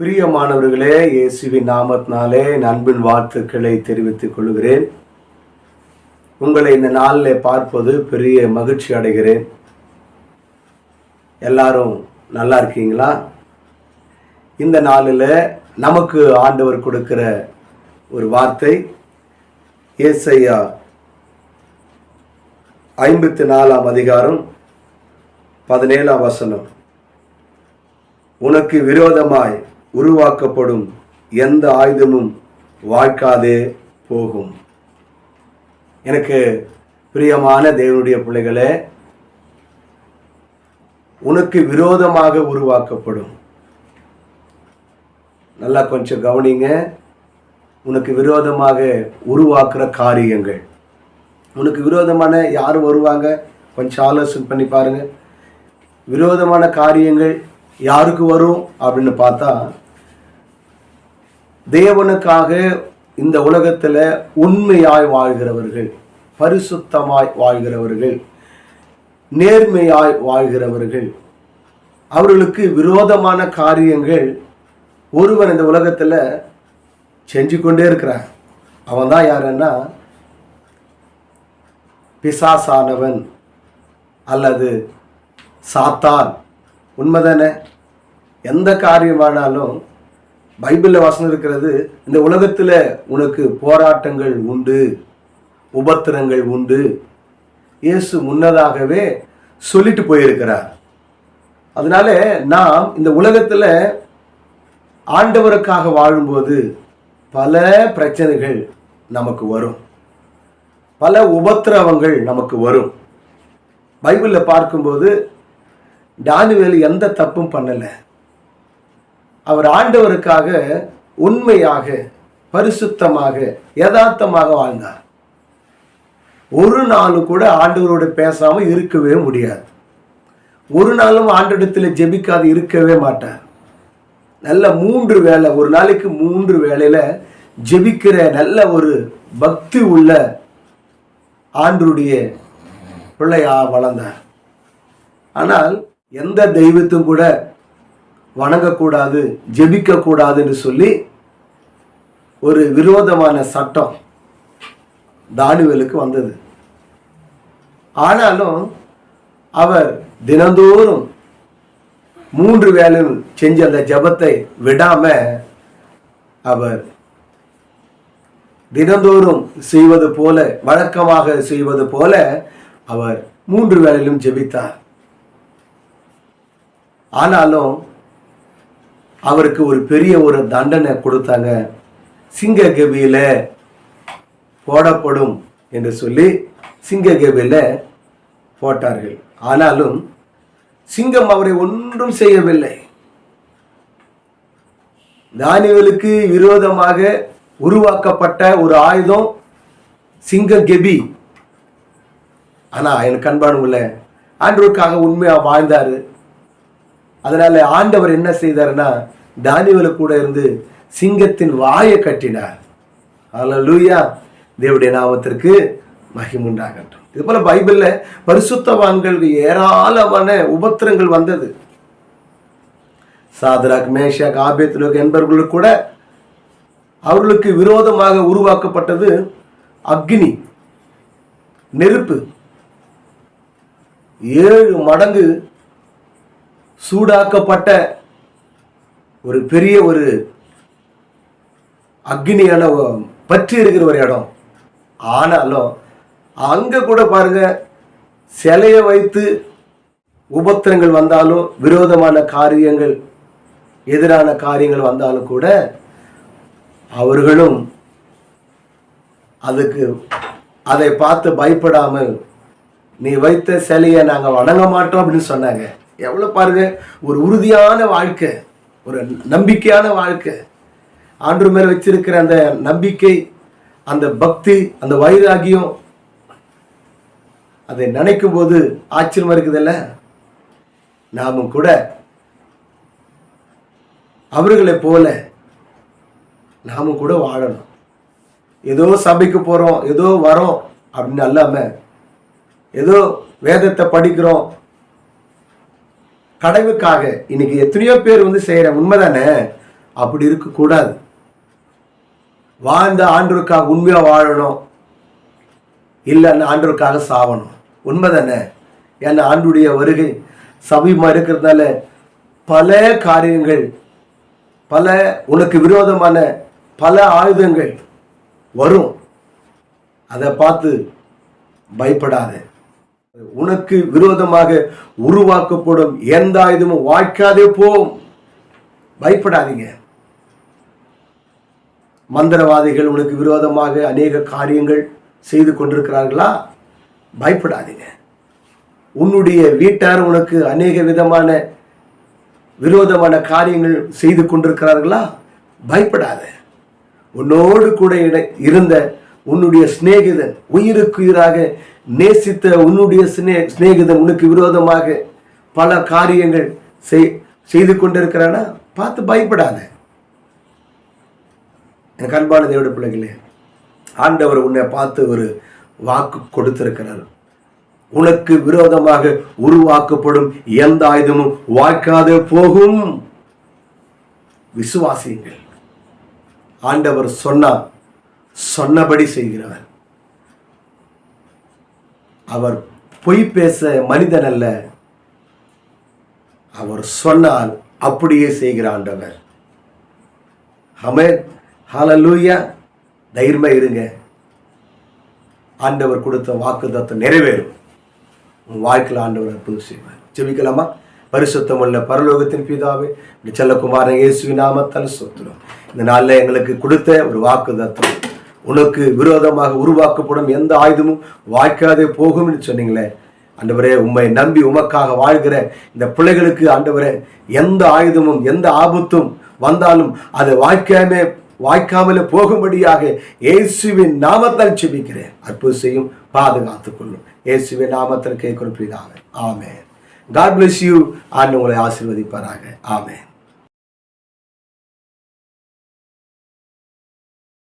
பிரியமானவர்களே இயேசுவின் நாமத்தினாலே அன்பின் வாழ்த்துக்களை தெரிவித்துக் கொள்கிறேன். உங்களை இந்த நாளில் பார்ப்பது பெரிய மகிழ்ச்சி அடைகிறேன். எல்லாரும் நல்லா இருக்கீங்களா? இந்த நாளில் நமக்கு ஆண்டவர் கொடுக்கிற ஒரு வார்த்தை ஏசையா ஐம்பத்தி நாலாம் அதிகாரம் பதினேழாம் வசனம். உனக்கு விரோதமாய் உருவாக்கப்படும் எந்த ஆயுதமும் வாய்க்காதே போகும். எனக்கு பிரியமான தேவனுடைய பிள்ளைகளே உனக்கு விரோதமாக உருவாக்கப்படும். நல்லா கொஞ்சம் கவனிங்க. உனக்கு விரோதமாக உருவாக்குற காரியங்கள். உனக்கு விரோதமான யார் வருவாங்க? கொஞ்சம் ஆலோசனை பண்ணி பாருங்க. விரோதமான காரியங்கள் யாருக்கு வரும் அப்படின்னு பார்த்தா தேவனுக்காக இந்த உலகத்தில் உண்மையாய் வாழ்கிறவர்கள் பரிசுத்தமாய் வாழ்கிறவர்கள் நேர்மையாய் வாழ்கிறவர்கள் அவர்களுக்கு விரோதமான காரியங்கள் ஒருவன் இந்த உலகத்தில் செஞ்சு கொண்டே இருக்கிறான். அவன் தான் யாருன்னா பிசாசானவன் அல்லது சாத்தான். உண்மைதானே? எந்த காரியமானாலும் பைபிளில் வசனம் இருக்கிறது இந்த உலகத்தில் உனக்கு போராட்டங்கள் உண்டு உபத்திரங்கள் உண்டு. இயேசு முன்னதாகவே சொல்லிட்டு போயிருக்கிறார். அதனால நாம் இந்த உலகத்தில் ஆண்டவருக்காக வாழும்போது பல பிரச்சனைகள் நமக்கு வரும். பல உபத்திரவங்கள் நமக்கு வரும். பைபிளில் பார்க்கும்போது டானிவேல் எந்த தப்பும் பண்ணலை. அவர் ஆண்டவருக்காக உண்மையாக பரிசுத்தமாக யதார்த்தமாக வாழ்ந்தார். ஒரு நாளும் கூட ஆண்டவரோடு பேசாமல் இருக்கவே முடியாது. ஒரு நாளும் ஆண்டிடத்தில் ஜெபிக்காது இருக்கவே மாட்டார். நல்ல மூன்று வேலை ஒரு நாளைக்கு மூன்று வேலையில் ஜெபிக்கிற நல்ல ஒரு பக்தி உள்ள ஆண்டருடைய பிள்ளையா வளர்ந்தார். ஆனால் எந்த தெய்வத்தும் கூட வணங்கக்கூடாது ஜெபிக்க கூடாதுன்னு சொல்லி ஒரு விரோதமான சட்டம் தானிவேலுக்கு வந்தது. ஆனாலும் அவர் தினந்தோறும் மூன்று வேலையும் செஞ்ச அந்த ஜபத்தை விடாம அவர் தினந்தோறும் செய்வது போல வழக்கமாக செய்வது போல அவர் மூன்று வேலையிலும் ஜெபித்தார். ஆனாலும் அவருக்கு ஒரு பெரிய ஒரு தண்டனை கொடுத்தாங்க. சிங்க கபியில் போடப்படும் என்று சொல்லி சிங்க கபியில் போட்டார்கள். ஆனாலும் சிங்கம் அவரை ஒன்றும் செய்யவில்லை. தானியலுக்கு விரோதமாக உருவாக்கப்பட்ட ஒரு ஆயுதம் சிங்க கெபி ஆனா எனக்கு அன்பானுங்கள ஆண்டோருக்காக உண்மையாக வாழ்ந்தாரு. அதனால ஆண்டவர் என்ன செய்தாருன்னா தானியவலு கூட இருந்து சிங்கத்தின் வாயை கட்டினார். லூயா தேவடைய நாமத்திற்கு மகிமுண்டாகட்டும் இது போல பைபிள்ல பரிசுத்தவான்களுக்கு ஏராளமான உபத்திரங்கள் வந்தது. சாதராக் மேஷாக் ஆபேத்லோக் என்பவர்களுக்கு கூட அவர்களுக்கு விரோதமாக உருவாக்கப்பட்டது அக்னி நெருப்பு. ஏழு மடங்கு சூடாக்கப்பட்ட ஒரு பெரிய ஒரு அக்னியான பற்றி இருக்கிற ஒரு இடம். ஆனாலும் அங்கே கூட பாருங்க சிலையை வைத்து உபத்திரங்கள் வந்தாலும் விரோதமான காரியங்கள் எதிரான காரியங்கள் வந்தாலும் கூட அவர்களும் அதுக்கு அதை பார்த்து பயப்படாமல் நீ வைத்த சிலையை நாங்கள் வணங்க மாட்டோம் அப்படின்னு சொன்னாங்க. எவ்வளோ பாருங்க ஒரு உறுதியான வாழ்க்கை ஒரு நம்பிக்கையான வாழ்க்கை. ஆண்டு மேல் வச்சிருக்கிற அந்த நம்பிக்கை அந்த பக்தி அந்த வைராகியம் அதை நினைக்கும் போது ஆச்சரியமா இருக்குதுல்ல? நாமும் கூட அவர்களை போல நாமும் கூட வாழணும். ஏதோ சபைக்கு போறோம் ஏதோ வரோம் அப்படின்னு அல்லாம ஏதோ வேதத்தை படிக்கிறோம் கடவுக்காக இன்னைக்கு எத்தனையோ பேர் வந்து செய்யற உண்மைதானே? அப்படி இருக்கக்கூடாது. வாழ்ந்த ஆண்டோருக்காக உண்மையாக வாழணும். இல்லைன்னு ஆண்டோருக்காக சாவணும். உண்மை தானே ஏன்னா ஆண்டுடைய வருகை சமீபமாக இருக்கிறதுனால பல காரியங்கள் பல உனக்கு விரோதமான பல ஆயுதங்கள் வரும். அதை பார்த்து பயப்படாதே. உனக்கு விரோதமாக உருவாக்கப்படும் எந்த ஆயுதமும் வாய்க்காதே போம் பயப்படாதீங்க. மந்திரவாதிகள் உனக்கு விரோதமாக அநேக காரியங்கள் செய்து கொண்டிருக்கிறார்களா? பயப்படாதீங்க. உன்னுடைய வீட்டார் உனக்கு அநேக விதமான விரோதமான காரியங்கள் செய்து கொண்டிருக்கிறார்களா? பயப்படாத. உன்னோடு கூட இட- இருந்த உன்னுடைய சிநேகிதன் உயிருக்கு உயிராக நேசித்த உன்னுடைய சிநே சிநேகிதன் உனக்கு விரோதமாக பல காரியங்கள் செய் செய்து கொண்டிருக்கிறானா? பார்த்து பயப்படாத. எனக்கு அன்பான தேவட பிள்ளைகளே ஆண்டவர் உன்னை பார்த்து ஒரு வாக்கு கொடுத்திருக்கிறார். உனக்கு விரோதமாக உருவாக்கப்படும் எந்த ஆயுதமும் வாய்க்காது போகும். விசுவாசியுங்கள். ஆண்டவர் சொன்னார் சொன்னபடி செய்கிறவர் அவர் பொய் பேச மனிதன் அல்ல. அவர் சொன்னால் அப்படியே செய்கிற ஆண்டவர் அமேன் ஹalleluya. தைரியமாக இருங்க. ஆண்டவர் கொடுத்த வாக்குதத்தை நிறைவேறும். உன் வாழ்க்கையில் ஆண்டவர் அற்புதம் செய்வார். ஜெபிக்கலாமா? பரிசுத்தம் உள்ள பரலோகத்தின் பிதாவே செல்லகுமாரன் இயேசுவின் நாமத்தால் சொத்துறோம் இந்த நாளில் எங்களுக்கு கொடுத்த ஒரு வாக்குதத்தம் உனக்கு விரோதமாக உருவாக்கப்படும் எந்த ஆயுதமும் வாய்க்காதே போகும்னு சொன்னீங்களே. ஆண்டவரே உம்மை நம்பி உமக்காக வாழ்கிற இந்த பிள்ளைகளுக்கு ஆண்டவரே எந்த ஆயுதமும் எந்த ஆபத்தும் வந்தாலும் அது வாய்க்காமே வாய்க்காமலே போகும்படியாக இயேசுவின் நாமத்தால் செபிக்கிறேன் அற்புதம் செய்யும் பாதுகாத்துக் கொள்ளும். இயேசுவின் நாமத்தில் கேட்கிறோம் ஆமே காட் பிளஸ் யூ ஆண்டு உங்களை ஆசீர்வதிப்பாராக. ஆமே